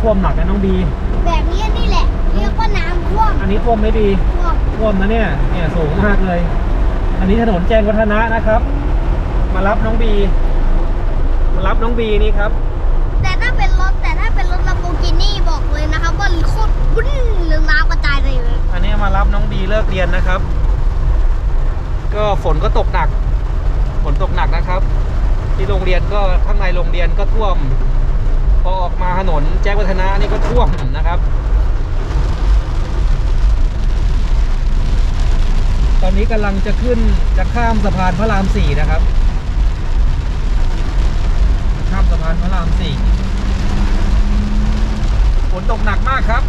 ท่วมหนักนะน้องบี แบบนี้นี่แหละเรียกว่าน้ำท่วมอันนี้ท่วมไม่ดีท่วมท่วมนะเนี่ย เนี่ยสูงมากเลย อันนี้ถนนแจ้งวัฒนะนะครับ มารับน้องบี มารับน้องบีนี่ครับ แต่ถ้าเป็นรถแต่ถ้าเป็นรถลาโบกินี่บอกเลยนะครับว่าโคตรวุ้นหรือน้ำกระจายเลย อันนี้มารับน้องบีเลิกเรียนนะครับ ก็ฝนก็ตกหนัก ฝนตกหนักนะครับ ที่โรงเรียนก็ข้างในโรงเรียนก็ท่วมพอออกมา ถนนแจ้งวัฒนะนี่ก็ท่วมนะครับ ตอนนี้กำลังจะขึ้นจะข้ามสะพานพระรามสี่นะครับ ข้ามสะพานพระรามสี่ฝนตกหนักมากครับ